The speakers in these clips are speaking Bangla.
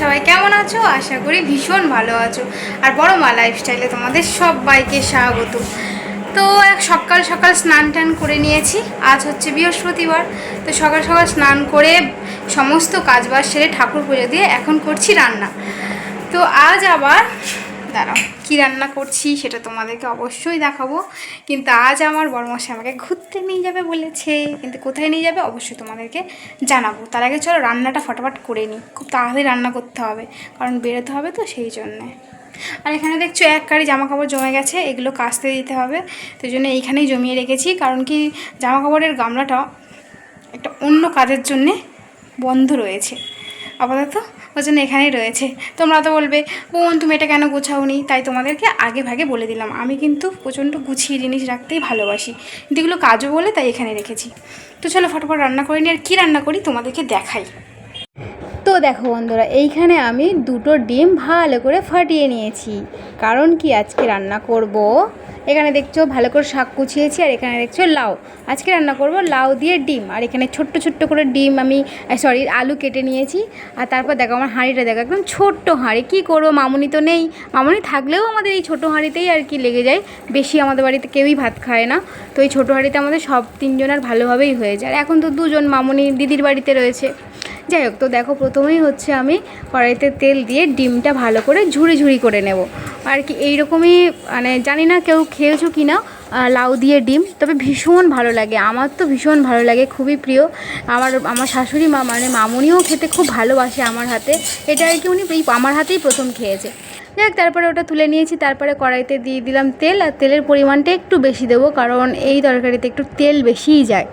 সবাই কেমন আছো? আশা করি ভীষণ ভালো আছো। আর বড় মা লাইফস্টাইলে তোমাদের সবাইকে স্বাগত। তো এক সকাল সকাল স্নান টান করে নিয়েছি। আজ হচ্ছে বৃহস্পতিবার। তো সকাল সকাল স্নান করে সমস্ত কাজবাজ সেরে ঠাকুর পুজো দিয়ে এখন করছি রান্না। তো আজ আবার দাঁড়াও। কী রান্না করছি সেটা তোমাদেরকে অবশ্যই দেখাবো। কিন্তু আজ আমার বড়মশাই আমাকে ঘুরতে নিয়ে যাবে বলেছে। কিন্তু কোথায় নিয়ে যাবে অবশ্যই তোমাদেরকে জানাব। তার আগে চলো রান্নাটা ফটাফট করে নিই। খুব তাড়াতাড়ি রান্না করতে হবে, কারণ বেরোতে হবে তো সেই জন্যে। আর এখানে দেখছ এক কারি জামা কাপড় জমে গেছে, এগুলো কাচতে দিতে হবে। তো জন্য এইখানেই জমিয়ে রেখেছি, কারণ কি জামা কাপড়ের গামলাটা একটা অন্য কাজের জন্যে বন্ধ রয়েছে। আপাতত ওই জন্য এখানেই রয়েছে। তোমরা তো বলবে, বোন, তুমি এটা কেন গোছাওনি? তাই তোমাদেরকে আগে ভাগে বলে দিলাম। আমি কিন্তু প্রচণ্ড গুছিয়ে জিনিস রাখতেই ভালোবাসি। কিন্তু এগুলো কাজও বলে তাই এখানে রেখেছি। তো চলো ফটোফট রান্না করে নিই, আর কী রান্না করি তোমাদেরকে দেখাই। দেখো বন্ধুরা, এইখানে আমি দুটো ডিম ভালো করে ফাটিয়ে নিয়েছি। কারণ কি আজকে রান্না করব? এখানে দেখছ ভালো করে শাক কুচিয়েছি, আর এখানে দেখছ লাউ। আজকে রান্না করব লাউ দিয়ে ডিম, আর এখানে ছোট্ট ছোট্ট করে ডিম আমি সরি আলু কেটে নিয়েছি। আর তারপর দেখো আমার হাঁড়িটা, দেখো একদম ছোট্ট হাঁড়ি। কী করব, মামুনি তো নেই। মামুনি থাকলেও আমাদের এই ছোটো হাঁড়িতেই আর কি লেগে যায়। বেশি আমাদের বাড়িতে কেউই ভাত খায় না। তো এই ছোটো হাঁড়িতে আমাদের সব তিনজনের ভালোভাবেই হয়ে যায়। আর এখন তো দুজন মামুনি দিদির বাড়িতে রয়েছে। যাই হোক, তো দেখো প্রথমেই হচ্ছে আমি কড়াইতে তেল দিয়ে ডিমটা ভালো করে ঝুড়ি ঝুড়ি করে নেব। আর কি এইরকমই মানে জানি না কেউ খেয়েছো কি না লাউ দিয়ে ডিম, তবে ভীষণ ভালো লাগে। আমার তো ভীষণ ভালো লাগে, খুবই প্রিয়। আমার আমার শাশুড়ি মা মানে মামুনিও খেতে খুব ভালোবাসে আমার হাতে। এটা আর কি উনি আমার হাতেই প্রথম খেয়েছে। যাক তারপরে ওটা তুলে নিয়েছি, তারপরে কড়াইতে দিয়ে দিলাম তেল, আর তেলের পরিমাণটা একটু বেশি দেবো, কারণ এই তরকারিতে একটু তেল বেশিই যায়।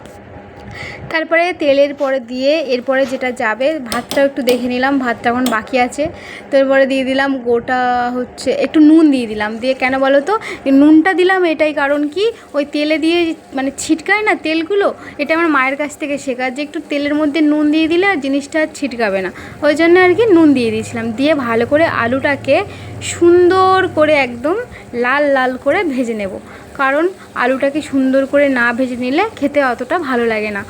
তারপরে তেলের পরে দিয়ে এরপরে যেটা যাবে, ভাতটাও একটু দেখে নিলাম, ভাতটা এখন বাকি আছে। তো এরপরে দিয়ে দিলাম গোটা হচ্ছে, একটু নুন দিয়ে দিলাম। দিয়ে কেন বলো তো নুনটা দিলাম এটাই কারণ কি, ওই তেলে দিয়ে মানে ছিটকায় না তেলগুলো, এটা আমার মায়ের কাছ থেকে শেখা। যে একটু তেলের মধ্যে নুন দিয়ে দিলে আর জিনিসটা ছিটকাবে না। ওই জন্য আর কি নুন দিয়ে দিয়েছিলাম। দিয়ে ভালো করে আলুটাকে সুন্দর করে একদম লাল লাল করে ভেজে নেব। কারণ আলুটাকে সুন্দর করে না ভেজে নিলে খেতে অতটা ভালো লাগে না।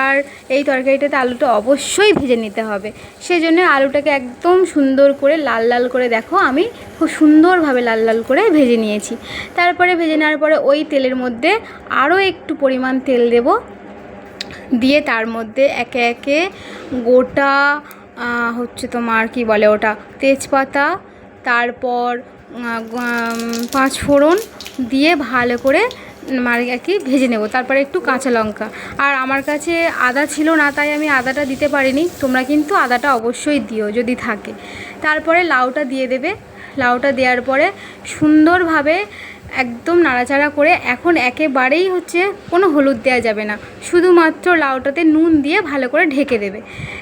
আর এই তরকারিটাতে আলুটা অবশ্যই ভেজে নিতে হবে। সেই জন্য আলুটাকে একদম সুন্দর করে লাল লাল করে দেখো, আমি খুব সুন্দরভাবে লাল লাল করে ভেজে নিয়েছি। তারপরে ভেজে নেওয়ার পরে ওই তেলের মধ্যে আরও একটু পরিমাণ তেল দেব। দিয়ে তার মধ্যে একে একে গোটা হচ্ছে তোমার কি বলে ওটা, তেজপাতা, তারপর পাঁচ ফোড়ন দিয়ে ভালো করে মানে আর কি ভেজে নেব। তারপরে একটু কাঁচা লঙ্কা। আর আমার কাছে আদা ছিল না, তাই আমি আদাটা দিতে পারিনি। তোমরা কিন্তু আদাটা অবশ্যই দিও যদি থাকে। তারপরে লাউটা দিয়ে দেবে। লাউটা দেওয়ার পরে সুন্দরভাবে একদম নাড়াচাড়া করে এখন একেবারেই হচ্ছে কোনো হলুদ দেওয়া যাবে না। শুধুমাত্র লাউটাতে নুন দিয়ে ভালো করে ঢেকে দেবে।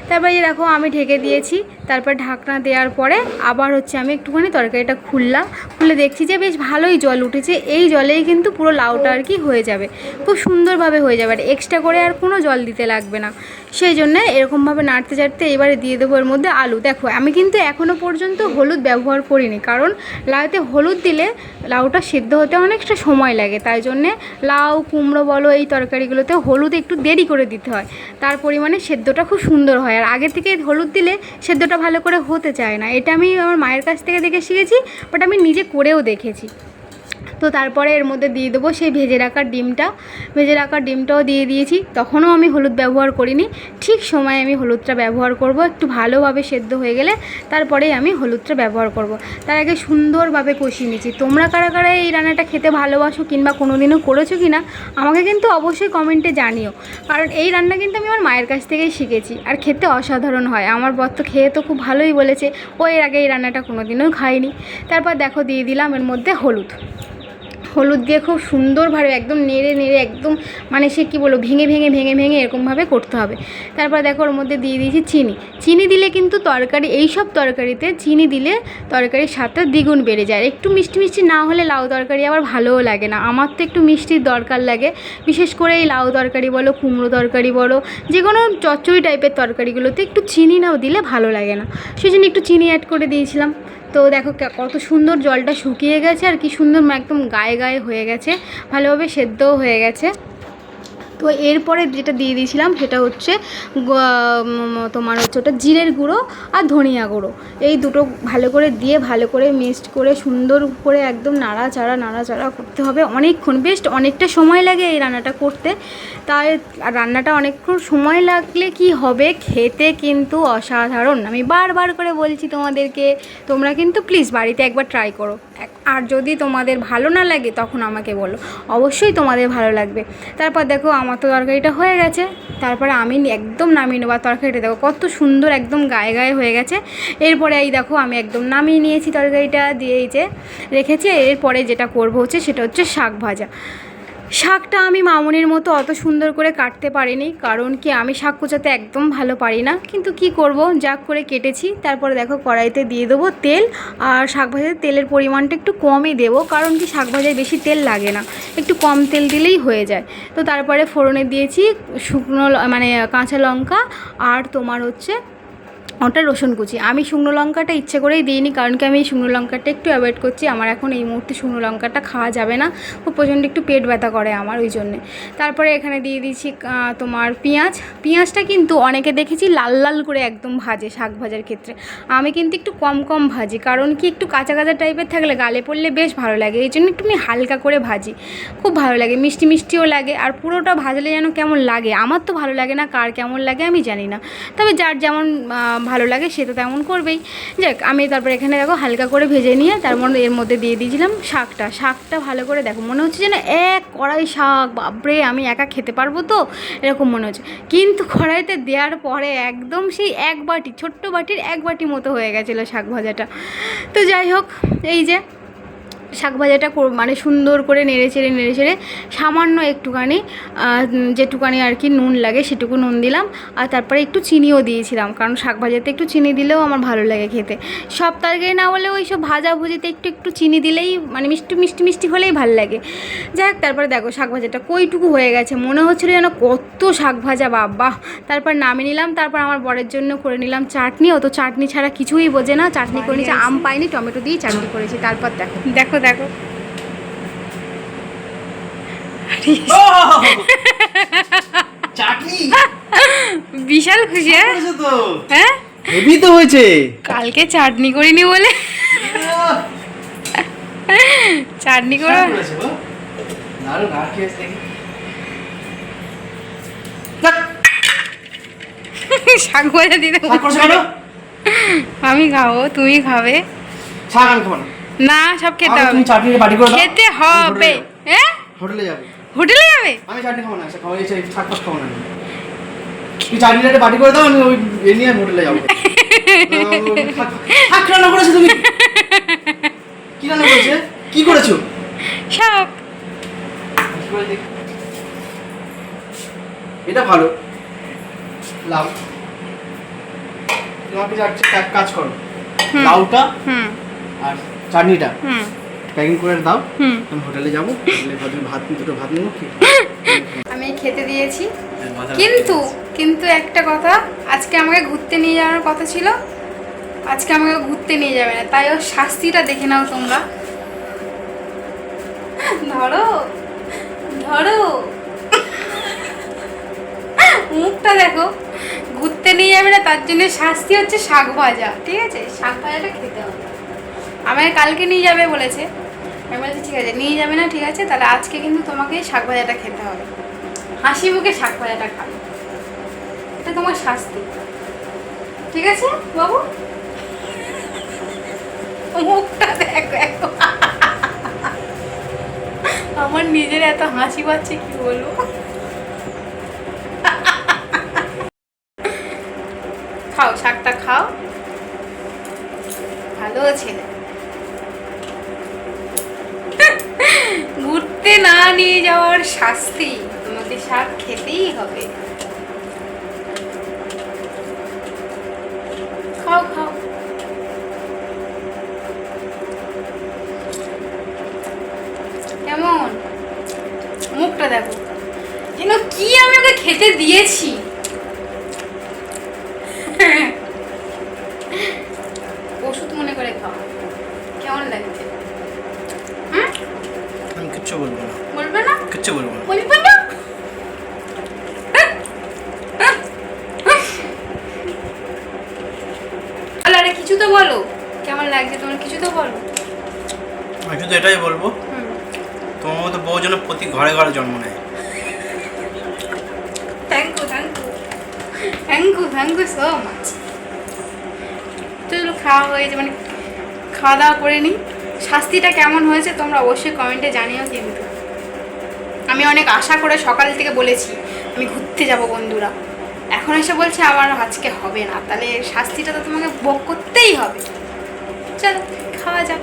তারপরে এই দেখো আমি ঢেকে দিয়েছি, তারপর ঢাকনা দেওয়ার পরে আবার হচ্ছে আমি একটুখানি তরকারিটা খুললাম। খুলে দেখছি যে বেশ ভালোই জল উঠেছে, এই জলেই কিন্তু পুরো লাউটা আর কি হয়ে যাবে। খুব সুন্দরভাবে হয়ে যাবে, আর এক্সট্রা করে আর কোনো জল দিতে লাগবে না। সেই জন্য এরকমভাবে নাড়তে চাড়তে এবারে দিয়ে দেবো এর মধ্যে আলু। দেখো, আমি কিন্তু এখনও পর্যন্ত হলুদ ব্যবহার করিনি, কারণ লাউতে হলুদ দিলে লাউটা সেদ্ধ হতে অনেকটা সময় লাগে, তাই জন্যে লাউ, কুমড়ো বলো, এই তরকারিগুলোতে হলুদ একটু দেরি করে দিতে হয়। তার পরিমাণে সেদ্ধটা খুব সুন্দর হয়। আর আগে থেকে হলুদ দিলে সেদ্ধটা ভালো করে হতে চায় না। এটা আমি আমার মায়ের কাছ থেকে দেখে শিখেছি বাট আমি নিজে করেও দেখেছি। তো তারপরে এর মধ্যে দিয়ে দেবো সেই ভেজে রাখার ডিমটা। ভেজে রাখার ডিমটাও দিয়ে দিয়েছি। তখনও আমি হলুদ ব্যবহার করিনি। ঠিক সময়ে আমি হলুদটা ব্যবহার করব। একটু ভালোভাবে সেদ্ধ হয়ে গেলে তারপরেই আমি হলুদটা ব্যবহার করব। তার আগে সুন্দরভাবে কষিয়ে নিয়েছি। তোমরা কারা কারা এই রান্নাটা খেতে ভালোবাসো কিংবা কোনো দিনও করেছ কি না আমাকে কিন্তু অবশ্যই কমেন্টে জানিও। কারণ এই রান্না কিন্তু আমি আমার মায়ের কাছ থেকেই শিখেছি। আর খেতে অসাধারণ হয়। আমার বর তো খেয়ে তো খুব ভালোই বলেছে। ও এর আগে এই রান্নাটা কোনো দিনও খায়নি। তারপর দেখো দিয়ে দিলাম এর মধ্যে হলুদ। হলুদ দিয়ে খুব সুন্দরভাবে একদম নেড়ে নেড়ে একদম মানে সে কী বলব, ভেঙে ভেঙে ভেঙে ভেঙে এরকমভাবে করতে হবে। তারপর দেখো ওর মধ্যে দিয়ে দিয়েছি চিনি। চিনি দিলে কিন্তু তরকারি, এই সব তরকারিতে চিনি দিলে তরকারির স্বাদটা দ্বিগুণ বেড়ে যায়। একটু মিষ্টি মিষ্টি না হলে লাউ তরকারি আবার ভালোও লাগে না। আমার তো একটু মিষ্টির দরকার লাগে। বিশেষ করে এই লাউ তরকারি বলো, কুমড়ো তরকারি বলো যে কোনো চচ্চড়ি টাইপের তরকারিগুলোতে একটু চিনি নাও দিলে ভালো লাগে না। সেই জন্য একটু চিনি অ্যাড করে দিয়েছিলাম। তো দেখো কত সুন্দর জলটা শুকিয়ে গেছে আর কি সুন্দর একদম গায়ে গায়ে হয়ে গেছে, ভালোভাবে সেদ্ধও হয়ে গেছে। তো এরপরে যেটা দিয়ে দিয়েছিলাম সেটা হচ্ছে তোমার হচ্ছে ওটা জিরের গুঁড়ো আর ধনিয়া গুঁড়ো। এই দুটো ভালো করে দিয়ে ভালো করে মিক্সড করে সুন্দর করে একদম নাড়াচাড়া নাড়াচাড়া করতে হবে। অনেকক্ষণ, বেশ অনেকটা সময় লাগে এই রান্নাটা করতে। তাই রান্নাটা অনেকক্ষণ সময় লাগলে কি হবে? খেতে কিন্তু অসাধারণ। আমি বারবার করে বলছি তোমাদেরকে, তোমরা কিন্তু প্লিজ বাড়িতে একবার ট্রাই করো। এক- আর যদি তোমাদের ভালো না লাগে, তখন আমাকে বলো। অবশ্যই তোমাদের ভালো লাগবে। তারপর দেখো, আমার তো তরকারিটা হয়ে গেছে। তারপরে আমি একদম নামিয়ে নেব। তরকারিটা দেখো, কত সুন্দর একদম গায়ে গায়ে হয়ে গেছে। এরপরে এই দেখো, আমি একদম নামিয়ে নিয়েছি তরকারিটা। দিয়ে যে রেখেছি। এরপরে যেটা করব হচ্ছে, সেটা হচ্ছে শাক ভাজা। শাকটা আমি মামুনির মতো অত সুন্দর করে কাটতে পারিনি, কারণ কি আমি শাক কোচাতে একদম ভালো পারি না। কিন্তু কি করব? যা করে কেটেছি, তারপরে দেখো কড়াইতে দিয়ে দেবো তেল, আর শাক ভাজাতে তেলের পরিমাণটা একটু কমই দেবো, কারণ কি শাক ভাজায় বেশি তেল লাগে না, একটু কম তেল দিলেই হয়ে যায়। তো তারপরে ফোড়নে দিয়েছি শুকনো মানে কাঁচা লঙ্কা, আর তোমার হচ্ছে ওটা রসুন কুচি। আমি শুকনো লঙ্কাটা ইচ্ছে করেই দিইনি, কারণ কি আমি এই শুকনো লঙ্কাটা একটু অ্যাভয়েড করছি। আমার এখন এই মুহূর্তে শুকনো লঙ্কাটা খাওয়া যাবে না। খুব প্রচণ্ড একটু পেট ব্যথা করে আমার ওই জন্যে। তারপরে এখানে দিয়ে দিয়েছি তোমার পেঁয়াজ। পেঁয়াজটা কিন্তু অনেকে দেখেছি লাল লাল করে একদম ভাজে শাক ভাজার ক্ষেত্রে। আমি কিন্তু একটু কম কম ভাজি, কারণ কি একটু কাঁচা কাঁচা টাইপের থাকলে গালে পড়লে বেশ ভালো লাগে। এই জন্য একটু আমি হালকা করে ভাজি, খুব ভালো লাগে। মিষ্টি মিষ্টিও লাগে। আর পুরোটা ভাজলে যেন কেমন লাগে? আমার তো ভালো লাগে না, কার কেমন লাগে আমি জানি না। তবে যার যেমন ভালো লাগে সে তো তেমন করবেই। যাক, আমি তারপর এখানে দেখো হালকা করে ভেজে নিয়ে তার মধ্যে, এর মধ্যে দিয়ে দিয়েছিলাম শাকটা। শাকটা ভালো করে দেখো, মনে হচ্ছে যেন এক কড়াই শাক, বাপরে, আমি একা খেতে পারব তো? এরকম মনে হচ্ছে। কিন্তু কড়াইতে দেওয়ার পরে একদম সেই এক বাটি, ছোট্ট বাটির এক বাটি মতো হয়ে গেছিল শাক ভাজাটা। তো যাই হোক, এই যে শাক ভাজাটা মানে সুন্দর করে নেড়ে চেড়ে নেড়ে চেড়ে সামান্য একটুখানি যেটুকানি আর কি নুন লাগে সেটুকু নুন দিলাম। আর তারপরে একটু চিনিও দিয়েছিলাম, কারণ শাক ভাজাতে একটু চিনি দিলেও আমার ভালো লাগে খেতে। সব তরকারি না হলেও ওই সব ভাজা ভুজিতে একটু একটু চিনি দিলেই মানে মিষ্টি মিষ্টি মিষ্টি হলেই ভালো লাগে। যাই তারপরে দেখো শাক ভাজাটা কইটুকু হয়ে গেছে। মনে হচ্ছিল যেন কত শাক ভাজা, বাবা। তারপর নামিয়ে নিলাম, তারপর আমার বরের জন্য করে নিলাম চাটনি। অত চাটনি ছাড়া কিছুই বোঝে না, চাটনি করে নিয়েছি, আম পাইনি, টমেটো দিয়ে চাটনি করেছি। তারপর দেখো। দেখো দেখো। বিশাল খুশি হ্যাঁ? হ্যাঁ? হেভি তো হয়েছে। কালকে চাটনি করিনি বলে। চাটনি করে শাক ভাজা দিতে আমি খাব তুমি খাবে। শাক আমি খাব না। না সব খেতে হবে। তুমি চাটনি বাটি করে খেতে হবে। হ্যাঁ হোটেলে যাব। হোটেলে যাবে? আমি চাটনি খাব না খাব এই শাক খাব না তুমি চাটনিটা বাটি করে দাও আমি ওই এ নিয়ে হোটেলে যাব। রান্না করেছ তুমি? কি রান্না করেছে? কি করেছ? শাক কি করে দেখি? এটা ভালো। লাউ। তোমাকে এক কাজ করো। হুম। লাউটা আর চাটনিটা। প্যাকিং করে দাও। আমি হোটেলে যাব। হোটেলে ভাত ভাত দুটো ভাত নেব আমি খেতে দিয়েছি। কিন্তু কিন্তু একটা কথা আজকে আমাকে ঘুরতে নিয়ে যাওয়ার কথা ছিল। আজকে আমাকে ঘুরতে নিয়ে যাবে না। তাই ওর শাস্তিটা দেখে নাও তোমরা। ধরো ধরো। মুখটা দেখো। ঘুরতে নিয়ে যাবে না তার জন্য শাস্তি হচ্ছে শাক ভাজা। ঠিক আছে? শাক ভাজাটা খেতে হবে। আমাকে কালকে নিয়ে যাবে বলেছে। আমি বলছি, ঠিক আছে, নিয়ে যাবে না, ঠিক আছে, তাহলে আজকে কিন্তু তোমাকে শাক ভাজাটা খেতে হবে। হাসি মুখে শাক ভাজাটা খাবে। এটা তোমার শাস্তি। ঠিক আছে, বাবু? মুখটা দেখো আমার নিজের এত হাসি পাচ্ছে, কি বলব? খাও, শাকটা খাও। ভালো ছেলে। ঘুরতে না নিয়ে যাওয়ার শাস্তি তোমাকে শাক খেতেই হবে। খাও খাও। কেমন? মুখটা দেখো। যেন কি আমি ওকে খেতে দিয়েছি ওষুধ মনে করে খাও কেমন লাগছে হুম আমি কিচ্ছু বলব না বলবে না কিচ্ছু বলব না বলবে না কিছু তো বলো কেমন লাগছে তোমার কিছু তো বলো? আমি শুধু এটাই বলব। তোমার মতো বউ যেন প্রতি ঘরে ঘরে জন্ম নেয়। Thank you thank you thank you thank you so much চলো খাওয়া হয়েছে মানে খাওয়া দাওয়া করে নিই। শাস্তিটা কেমন হয়েছে তোমরা অবশ্যই কমেন্টে জানিও কিন্তু। আমি অনেক আশা করে সকাল থেকে বলেছি আমি ঘুরতে যাব বন্ধুরা। এখন এসে বলছে আমার আজকে হবে না তাহলে শাস্তিটা তো তোমাকে ভোগ করতেই হবে। চলো। খাওয়া যাক।